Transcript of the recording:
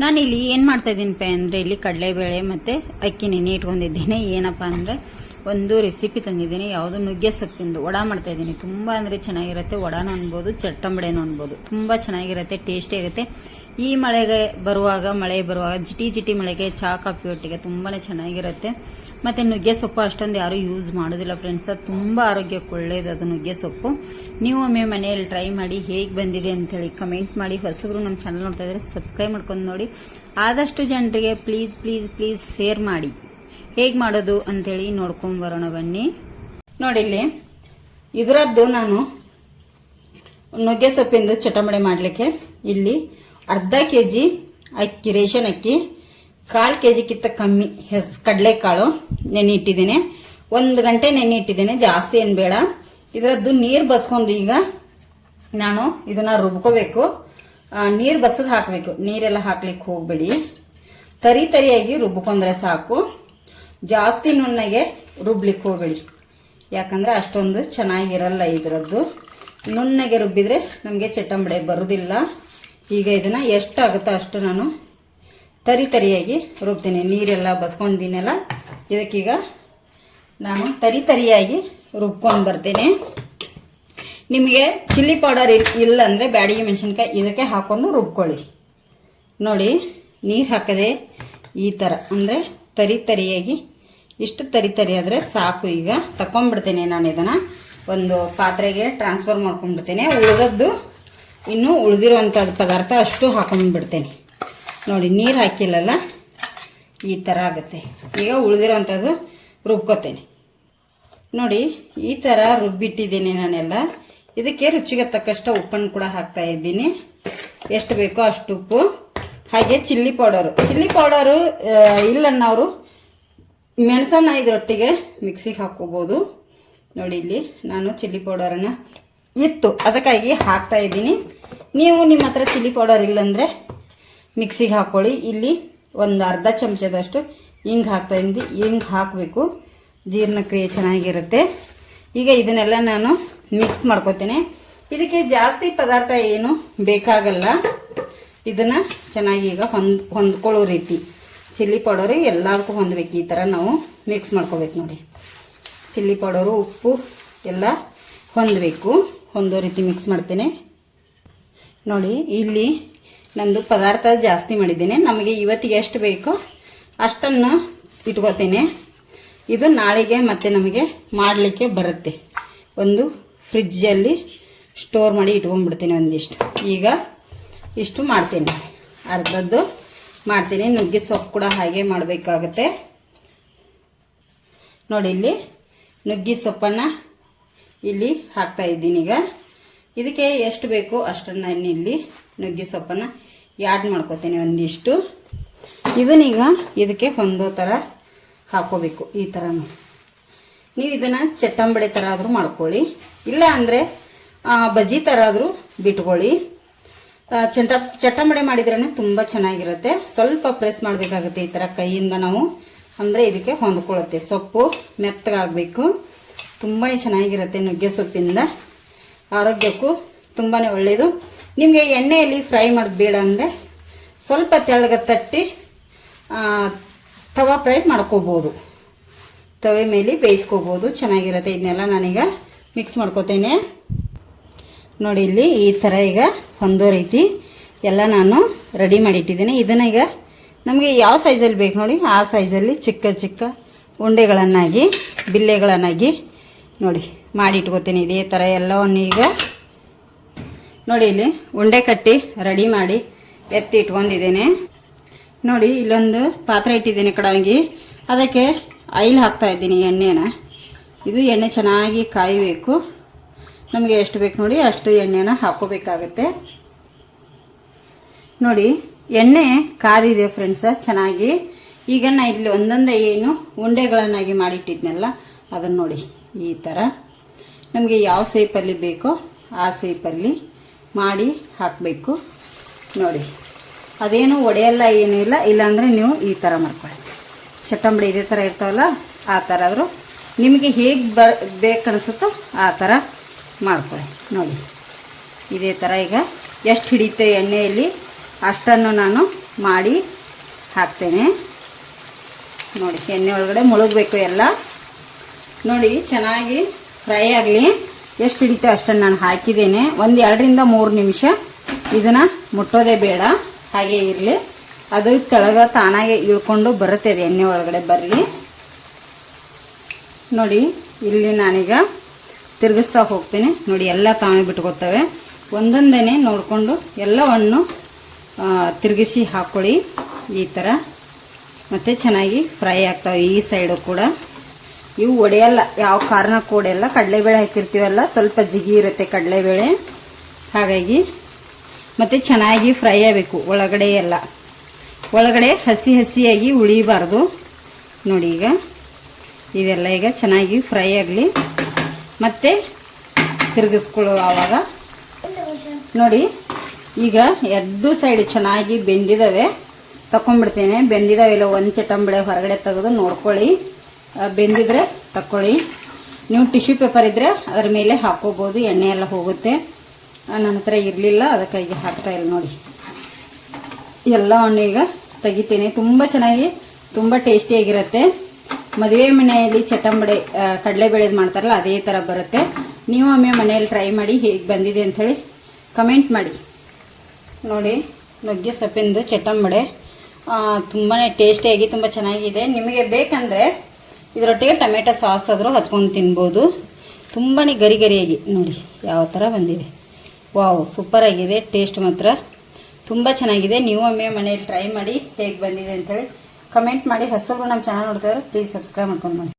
ನಾನು ಇಲ್ಲಿ ಏನು ಮಾಡ್ತಾ ಇದ್ದೀನಪ್ಪ ಅಂದರೆ ಇಲ್ಲಿ ಕಡಲೆಬೇಳೆ ಮತ್ತು ಅಕ್ಕಿ ನೆನೆ ಇಟ್ಕೊಂಡಿದ್ದೀನಿ. ಏನಪ್ಪ ಅಂದರೆ ಒಂದು ರೆಸಿಪಿ ತಂದಿದ್ದೀನಿ. ಯಾವುದು ನುಗ್ಗೆ ಸೊಪ್ಪಿಂದು ವಡ ಮಾಡ್ತಾ ಇದ್ದೀನಿ. ತುಂಬ ಅಂದರೆ ಚೆನ್ನಾಗಿರುತ್ತೆ. ವಡಾನು ಅನ್ಬೋದು ಚಟ್ಟಂಬಡೆನೂ ಅನ್ಬೋದು. ತುಂಬ ಚೆನ್ನಾಗಿರುತ್ತೆ ಟೇಸ್ಟಿ ಆಗುತ್ತೆ ಈ ಮಳೆಗೆ ಬರುವಾಗ, ಮಳೆ ಬರುವಾಗ, ಜಿಟಿ ಜಿಟಿ ಮಳೆಗೆ ಚಾ ಕಾಫಿ ಒಟ್ಟಿಗೆ ತುಂಬಾ ಚೆನ್ನಾಗಿರುತ್ತೆ. ಮತ್ತು ನುಗ್ಗೆ ಸೊಪ್ಪು ಅಷ್ಟೊಂದು ಯಾರೂ ಯೂಸ್ ಮಾಡೋದಿಲ್ಲ ಫ್ರೆಂಡ್ಸ್ ಅದು ತುಂಬ ಆರೋಗ್ಯಕ್ಕೆ ಒಳ್ಳೆಯದು ಅದು ನುಗ್ಗೆ ಸೊಪ್ಪು. ನೀವು ಒಮ್ಮೆ ಮನೆಯಲ್ಲಿ ಟ್ರೈ ಮಾಡಿ ಹೇಗೆ ಬಂದಿದೆ ಅಂತೇಳಿ ಕಮೆಂಟ್ ಮಾಡಿ. ಹೊಸಬ್ರು ನಮ್ಮ ಚಾನಲ್ ನೋಡ್ತಾ ಇದ್ರೆ ಸಬ್ಸ್ಕ್ರೈಬ್ ಮಾಡ್ಕೊಂಡು ನೋಡಿ. ಆದಷ್ಟು ಜನರಿಗೆ ಪ್ಲೀಸ್ ಪ್ಲೀಸ್ ಪ್ಲೀಸ್ ಶೇರ್ ಮಾಡಿ. ಹೇಗೆ ಮಾಡೋದು ಅಂತೇಳಿ ನೋಡ್ಕೊಂಡ್ ಬರೋಣ ಬನ್ನಿ. ನೋಡಿ ಇಲ್ಲಿ, ಇದರದ್ದು ನಾನು ನುಗ್ಗೆ ಸೊಪ್ಪಿಂದು ಚಟಂಬಡೆ ಮಾಡಲಿಕ್ಕೆ ಇಲ್ಲಿ ಅರ್ಧ ಕೆ ಜಿ ಅಕ್ಕಿ, ರೇಷನ್ ಅಕ್ಕಿ ಕಾಲು ಕೆ ಜಿಕ್ಕಿಂತ ಕಮ್ಮಿ ಹೆಸ್ ಕಡಲೆಕಾಳು ನೆನೆ ಇಟ್ಟಿದ್ದೇನೆ ಒಂದು ಗಂಟೆ ನೆನೆ ಇಟ್ಟಿದ್ದೇನೆ ಜಾಸ್ತಿ ಏನು ಬೇಡ. ಇದರದ್ದು ನೀರು ಬಸ್ಕೊಂಡು ಈಗ ನಾನು ಇದನ್ನ ರುಬ್ಕೋಬೇಕು. ನೀರು ಬಸದ್ ಹಾಕಬೇಕು. ನೀರೆಲ್ಲ ಹಾಕ್ಲಿಕ್ಕೆ ಹೋಗಬೇಡಿ. ತರಿ ತರಿಯಾಗಿ ರುಬ್ಕೊಂಡ್ರೆ ಸಾಕು. ಜಾಸ್ತಿ ನುಣ್ಣಗೆ ರುಬ್ಲಿಕ್ಕೆ ಹೋಗಬೇಡಿ. ಯಾಕಂದರೆ ಅಷ್ಟೊಂದು ಚೆನ್ನಾಗಿರಲ್ಲ ಇದರದ್ದು. ನುಣ್ಣಗೆ ರುಬ್ಬಿದ್ರೆ ನಮಗೆ ಚಟ್ಟಂಬಡೆ ಬರೋದಿಲ್ಲ. ಈಗ ಇದನ್ನು ಎಷ್ಟಾಗುತ್ತೋ ಅಷ್ಟು ನಾನು ತರಿ ತರಿಯಾಗಿ ರುಬ್ತೀನಿ. ನೀರೆಲ್ಲ ಬಸ್ಕೊಂಡಿದ್ದೀನಲ್ಲ ಇದಕ್ಕೀಗ ನಾನು ತರಿ ತರಿಯಾಗಿ ರುಬ್ಕೊಂಡು ಬರ್ತೀನಿ. ನಿಮಗೆ ಚಿಲ್ಲಿ ಪೌಡರ್ ಇಲ್ಲ ಅಂದರೆ ಬ್ಯಾಡಿಗೆ ಮೆಣಸಿನ್ಕಾಯಿ ಇದಕ್ಕೆ ಹಾಕೊಂಡು ರುಬ್ಕೊಳ್ಳಿ. ನೋಡಿ, ನೀರು ಹಾಕದೆ ಈ ಥರ ಅಂದರೆ ತರಿ ತರಿಯಾಗಿ ಇಷ್ಟು ತರಿ ತರಿ ಆದರೆ ಸಾಕು. ಈಗ ತಗೊಂಡ್ಬಿಡ್ತೇನೆ ನಾನು ಇದನ್ನು. ಒಂದು ಪಾತ್ರೆಗೆ ಟ್ರಾನ್ಸ್ಫರ್ ಮಾಡ್ಕೊಂಡ್ಬಿಡ್ತೀನಿ. ಉಳಿದದ್ದು ಇನ್ನೂ ಉಳಿದಿರುವಂಥದ್ದು ಪದಾರ್ಥ ಅಷ್ಟು ಹಾಕೊಂಡ್ಬಿಡ್ತೇನೆ. ನೋಡಿ, ನೀರು ಹಾಕಿಲ್ಲಲ್ಲ? ಈ ಥರ ಆಗುತ್ತೆ. ಈಗ ಉಳಿದಿರೋವಂಥದ್ದು ರುಬ್ಕೋತೇನೆ. ನೋಡಿ, ಈ ಥರ ರುಬ್ಬಿಟ್ಟಿದ್ದೀನಿ ನಾನೆಲ್ಲ. ಇದಕ್ಕೆ ರುಚಿಗೆ ತಕ್ಕಷ್ಟು ಉಪ್ಪನ್ನು ಕೂಡ ಹಾಕ್ತಾ ಇದ್ದೀನಿ. ಎಷ್ಟು ಬೇಕೋ ಅಷ್ಟು ಉಪ್ಪು. ಹಾಗೆ ಚಿಲ್ಲಿ ಪೌಡರು. ಚಿಲ್ಲಿ ಪೌಡರು ಇಲ್ಲನ್ನವರು ಮೆಣಸನ್ನ ಇದರೊಟ್ಟಿಗೆ ಮಿಕ್ಸಿಗೆ ಹಾಕ್ಕೋಬೋದು. ನೋಡಿ ಇಲ್ಲಿ ನಾನು ಚಿಲ್ಲಿ ಪೌಡರನ್ನು ಇತ್ತು ಅದಕ್ಕಾಗಿ ಹಾಕ್ತಾ ಇದ್ದೀನಿ. ನೀವು ನಿಮ್ಮ ಹತ್ರ ಚಿಲ್ಲಿ ಪೌಡರ್ ಇಲ್ಲಂದರೆ ಮಿಕ್ಸಿಗೆ ಹಾಕ್ಕೊಳ್ಳಿ ಇಲ್ಲಿ ಒಂದು ಅರ್ಧ ಚಮಚದಷ್ಟು ಹಿಂಗೆ ಹಾಕ್ತಾ ಇದ್ದೀನಿ. ಹಿಂಗೆ ಹಾಕಬೇಕು. ಜೀರ್ಣಕ್ರಿಯೆ ಚೆನ್ನಾಗಿರುತ್ತೆ. ಈಗ ಇದನ್ನೆಲ್ಲ ನಾನು ಮಿಕ್ಸ್ ಮಾಡ್ಕೋತೀನಿ ಇದಕ್ಕೆ ಜಾಸ್ತಿ ಪದಾರ್ಥ ಏನು ಬೇಕಾಗಲ್ಲ. ಇದನ್ನು ಚೆನ್ನಾಗಿ ಈಗ ಹೊಂದ್ ಹೊಂದ್ಕೊಳ್ಳೋ ರೀತಿ. ಚಿಲ್ಲಿ ಪೌಡರು ಎಲ್ಲದಕ್ಕೂ ಹೊಂದಬೇಕು. ಈ ಥರ ನಾವು ಮಿಕ್ಸ್ ಮಾಡ್ಕೋಬೇಕು ನೋಡಿ. ಚಿಲ್ಲಿ ಪೌಡರು, ಉಪ್ಪು ಎಲ್ಲ ಹೊಂದಬೇಕು. ಹೊಂದೋ ರೀತಿ ಮಿಕ್ಸ್ ಮಾಡ್ತೇನೆ. ನೋಡಿ, ಇಲ್ಲಿ ನಂದು ಪದಾರ್ಥ ಜಾಸ್ತಿ ಮಾಡಿದ್ದೇನೆ. ನಮಗೆ ಇವತ್ತಿಗೆ ಎಷ್ಟು ಬೇಕೋ ಅಷ್ಟನ್ನು ಇಟ್ಕೋತೇನೆ ಇದು ನಾಳೆಗೆ ಮತ್ತೆ ನಮಗೆ ಮಾಡಲಿಕ್ಕೆ ಬರುತ್ತೆ. ಒಂದು ಫ್ರಿಜ್ಜಲ್ಲಿ ಸ್ಟೋರ್ ಮಾಡಿ ಇಟ್ಕೊಂಡ್ಬಿಡ್ತೀನಿ ಒಂದಿಷ್ಟು. ಈಗ ಇಷ್ಟು ಮಾಡ್ತೀನಿ. ಅರ್ಧದ್ದು ಮಾಡ್ತೀನಿ. ನುಗ್ಗೆ ಸೊಪ್ಪು ಕೂಡ ಹಾಗೆ ಮಾಡಬೇಕಾಗತ್ತೆ. ನೋಡಿ ಇಲ್ಲಿ ನುಗ್ಗೆ ಸೊಪ್ಪನ್ನು ಇಲ್ಲಿ ಹಾಕ್ತಾ ಇದ್ದೀನಿ ಈಗ. ಇದಕ್ಕೆ ಎಷ್ಟು ಬೇಕು ಅಷ್ಟನ್ನು ನಾನು ಇಲ್ಲಿ ನುಗ್ಗಿ ಸೊಪ್ಪನ್ನು ಯಾಡ್ ಮಾಡ್ಕೋತೀನಿ ಒಂದಿಷ್ಟು. ಇದನ್ನೀಗ ಇದಕ್ಕೆ ಹೊಂದೋ ಥರ ಹಾಕೋಬೇಕು ಈ ಥರ ನೀವು ಇದನ್ನು ಚಟ್ಟಂಬಡೆ ಥರ ಆದರೂ ಮಾಡ್ಕೊಳ್ಳಿ. ಇಲ್ಲ ಅಂದರೆ ಬಜ್ಜಿ ಥರ ಆದರೂ ಬಿಟ್ಕೊಳ್ಳಿ. ಚಟ, ಚಟ್ಟಂಬಡೆ ಮಾಡಿದ್ರೇ ತುಂಬ ಚೆನ್ನಾಗಿರುತ್ತೆ. ಸ್ವಲ್ಪ ಪ್ರೆಸ್ ಮಾಡಬೇಕಾಗುತ್ತೆ ಈ ಥರ ಕೈಯಿಂದ ನಾವು. ಅಂದರೆ ಇದಕ್ಕೆ ಹೊಂದ್ಕೊಳ್ಳುತ್ತೆ ಸೊಪ್ಪು, ಮೆತ್ತಗಾಗಬೇಕು. ತುಂಬಾ ಚೆನ್ನಾಗಿರುತ್ತೆ ನುಗ್ಗೆ ಸೊಪ್ಪಿಂದ. ಆರೋಗ್ಯಕ್ಕೂ ತುಂಬಾ ಒಳ್ಳೆಯದು ನಿಮಗೆ ಎಣ್ಣೆಯಲ್ಲಿ ಫ್ರೈ ಮಾಡೋದು ಬೇಡ ಅಂದರೆ ಸ್ವಲ್ಪ ತೆಳ್ಳಗೆ ತಟ್ಟಿ ತವಾ ಫ್ರೈ ಮಾಡ್ಕೋಬೋದು. ತವೆ ಮೇಲೆ ಬೇಯಿಸ್ಕೋಬೋದು, ಚೆನ್ನಾಗಿರುತ್ತೆ. ಇದನ್ನೆಲ್ಲ ನಾನೀಗ ಮಿಕ್ಸ್ ಮಾಡ್ಕೋತೇನೆ. ನೋಡಿ ಇಲ್ಲಿ ಈ ಥರ ಈಗ ಹೊಂದೋ ರೀತಿ ಎಲ್ಲ ನಾನು ರೆಡಿ ಮಾಡಿಟ್ಟಿದ್ದೀನಿ. ಇದನ್ನು ಈಗ ನಮಗೆ ಯಾವ ಸೈಜಲ್ಲಿ ಬೇಕು ನೋಡಿ. ಆ ಸೈಜಲ್ಲಿ ಚಿಕ್ಕ ಚಿಕ್ಕ ಉಂಡೆಗಳನ್ನಾಗಿ, ಬಿಲ್ಲೆಗಳನ್ನಾಗಿ ನೋಡಿ, ಮಾಡಿ ಇಟ್ಕೋತೀನಿ. ಇದೇ ಥರ ಎಲ್ಲವನ್ನು ಈಗ ನೋಡಿ ಇಲ್ಲಿ ಉಂಡೆ ಕಟ್ಟಿ ರೆಡಿ ಮಾಡಿ ಎತ್ತಿ ಇಟ್ಕೊಂಡಿದ್ದೇನೆ. ನೋಡಿ, ಇಲ್ಲೊಂದು ಪಾತ್ರೆ ಇಟ್ಟಿದ್ದೀನಿ ಕಡಂಗಿ. ಅದಕ್ಕೆ ಆಯಿಲ್ ಹಾಕ್ತಾ ಇದ್ದೀನಿ ಎಣ್ಣೆನ. ಇದು ಎಣ್ಣೆ ಚೆನ್ನಾಗಿ ಕಾಯಬೇಕು. ನಮಗೆ ಎಷ್ಟು ಬೇಕು ನೋಡಿ, ಅಷ್ಟು ಎಣ್ಣೆನ ಹಾಕೋಬೇಕಾಗತ್ತೆ. ನೋಡಿ, ಎಣ್ಣೆ ಕಾದಿದೆ ಫ್ರೆಂಡ್ಸ ಚೆನ್ನಾಗಿ. ಈಗ ನಾ ಇಲ್ಲಿ ಒಂದೊಂದೇ ಏನು ಉಂಡೆಗಳನ್ನಾಗಿ ಮಾಡಿಟ್ಟಿದ್ನಲ್ಲ, ಅದನ್ನು ನೋಡಿ. ಈ ಥರ ನಮಗೆ ಯಾವ ಸೇಪಲ್ಲಿ ಬೇಕೋ ಆ ಸೇಪಲ್ಲಿ ಮಾಡಿ ಹಾಕಬೇಕು. ನೋಡಿ. ಅದೇನು ಒಡೆಯಲ್ಲ ಏನೂ ಇಲ್ಲ, ಇಲ್ಲಾಂದರೆ ನೀವು ಈ ಥರ ಮಾಡ್ಕೊಳ್ಳಿ. ಚಟ್ಟಂಬಡಿ ಇದೇ ಥರ ಇರ್ತಾವಲ್ಲ, ಆ ಥರ ಆದರೂ ನಿಮಗೆ ಹೇಗೆ ಬರ್ ಬೇಕನ್ನಿಸುತ್ತೋ ಆ ಥರ ಮಾಡ್ಕೊಳ್ಳಿ. ನೋಡಿ. ಇದೇ ಥರ ಈಗ ಎಷ್ಟು ಹಿಡಿತೆ ಎಣ್ಣೆಯಲ್ಲಿ ಅಷ್ಟನ್ನು ನಾನು ಮಾಡಿ ಹಾಕ್ತೇನೆ. ನೋಡಿ, ಎಣ್ಣೆ ಒಳಗಡೆ ಮುಳುಗಬೇಕು ಎಲ್ಲ. ನೋಡಿ, ಚೆನ್ನಾಗಿ ಫ್ರೈ ಆಗಲಿ. ಎಷ್ಟು ಹಿಡಿತೋ ಅಷ್ಟನ್ನು ನಾನು ಹಾಕಿದ್ದೇನೆ. ಒಂದು ಎರಡರಿಂದ ಮೂರು ನಿಮಿಷ ಇದನ್ನು ಮುಟ್ಟೋದೇ ಬೇಡ. ಹಾಗೆ ಇರಲಿ. ಅದು ಕೆಳಗ ತಾನಾಗೆ ಇಳ್ಕೊಂಡು ಬರುತ್ತೆ ಎಣ್ಣೆ ಒಳಗಡೆ ಬರಲಿ. ನೋಡಿ, ಇಲ್ಲಿ ನಾನೀಗ ತಿರುಗಿಸ್ತಾ ಹೋಗ್ತೀನಿ. ನೋಡಿ, ಎಲ್ಲ ತಾವೇ ಬಿಟ್ಕೊತವೆ ಒಂದೊಂದೇ ನೋಡಿಕೊಂಡು ಎಲ್ಲವನ್ನು ತಿರುಗಿಸಿ ಹಾಕ್ಕೊಳ್ಳಿ ಈ ಥರ ಮತ್ತು ಚೆನ್ನಾಗಿ ಫ್ರೈ ಆಗ್ತಾವೆ ಈ ಸೈಡು ಕೂಡ. ಇವು ಒಡೆಯಲ್ಲ, ಯಾವ ಕಾರಣಕ್ಕೂ ಒಡೆಯಲ್ಲ ಕಡಲೆಬೇಳೆ ಹಾಕಿರ್ತೀವಲ್ಲ, ಸ್ವಲ್ಪ ಜಿಗಿ ಇರುತ್ತೆ ಕಡಲೆಬೇಳೆ. ಹಾಗಾಗಿ ಮತ್ತು ಚೆನ್ನಾಗಿ ಫ್ರೈ ಆಗಬೇಕು ಒಳಗಡೆ ಎಲ್ಲ. ಒಳಗಡೆ ಹಸಿ ಹಸಿಯಾಗಿ ಉಳಿಬಾರ್ದು ನೋಡಿ ಈಗ, ಇದೆಲ್ಲ ಈಗ ಚೆನ್ನಾಗಿ ಫ್ರೈ ಆಗಲಿ. ಮತ್ತೆ ತಿರುಗಿಸ್ಕೊಳ್ಳೋ ಆವಾಗ. ನೋಡಿ, ಈಗ ಎರಡು ಸೈಡ್ ಚೆನ್ನಾಗಿ ಬೆಂದಿದ್ದಾವೆ ತಕೊಂಡ್ಬಿಡ್ತೇನೆ. ಬೆಂದಿದ್ದಾವೆ ಇಲ್ಲ, ಒಂದು ಚಟಂಬಳೆ ಹೊರಗಡೆ ತೆಗೆದು ನೋಡ್ಕೊಳ್ಳಿ. ಬೆಂದಿದ್ರೆ ತಕ್ಕೊಳ್ಳಿ. ನೀವು ಟಿಶ್ಯೂ ಪೇಪರ್ ಇದ್ದರೆ ಅದರ ಮೇಲೆ ಹಾಕೋಬಹುದು ಎಣ್ಣೆ ಎಲ್ಲ ಹೋಗುತ್ತೆ. ನನ್ನ ಹತ್ರ ಇರಲಿಲ್ಲ ಅದಕ್ಕಾಗಿ ಹಾಕ್ತಾ ಇಲ್ಲ ನೋಡಿ. ಎಲ್ಲವನ್ನು ಈಗ ತೆಗಿತೀನಿ. ತುಂಬ ಚೆನ್ನಾಗಿ, ತುಂಬ ಟೇಸ್ಟಿಯಾಗಿರುತ್ತೆ ಮದುವೆ ಮನೆಯಲ್ಲಿ ಚಟಂಬಡೆ ಕಡಲೆ ಬೆಳೆದು ಮಾಡ್ತಾರಲ್ಲ, ಅದೇ ಥರ ಬರುತ್ತೆ. ನೀವು ಒಮ್ಮೆ ಮನೆಯಲ್ಲಿ ಟ್ರೈ ಮಾಡಿ ಹೇಗೆ ಬಂದಿದೆ ಅಂಥೇಳಿ ಕಮೆಂಟ್ ಮಾಡಿ. ನೋಡಿ, ನುಗ್ಗೆ ಸೊಪ್ಪಿಂದು ಚಟಂಬಡೆ. ತುಂಬಾ ಟೇಸ್ಟಿಯಾಗಿ ತುಂಬ ಚೆನ್ನಾಗಿದೆ. ನಿಮಗೆ ಬೇಕಂದರೆ ಇದರೊಟ್ಟಿಗೆ ಟೊಮೆಟೊ ಸಾಸ್ ಆದರೂ ಹಚ್ಕೊಂಡು ತಿನ್ಬೋದು. ತುಂಬಾ ಗರಿ ಗರಿಯಾಗಿ ನೋಡಿ ಯಾವ ಥರ ಬಂದಿದೆ. ವಾವ್, ಸೂಪರ್ ಆಗಿದೆ, ಟೇಸ್ಟ್ ಮಾತ್ರ ತುಂಬ ಚೆನ್ನಾಗಿದೆ. ನೀವು ಒಮ್ಮೆ ಮನೇಲಿ ಟ್ರೈ ಮಾಡಿ ಹೇಗೆ ಬಂದಿದೆ ಅಂತೇಳಿ ಕಮೆಂಟ್ ಮಾಡಿ. ಹೊಸಬ್ರು ನಮ್ಮ ಚಾನಲ್ ನೋಡ್ತಾರೆ ಪ್ಲೀಸ್ ಸಬ್ಸ್ಕ್ರೈಬ್ ಮಾಡ್ಕೊಂಡು ಮಾಡಿ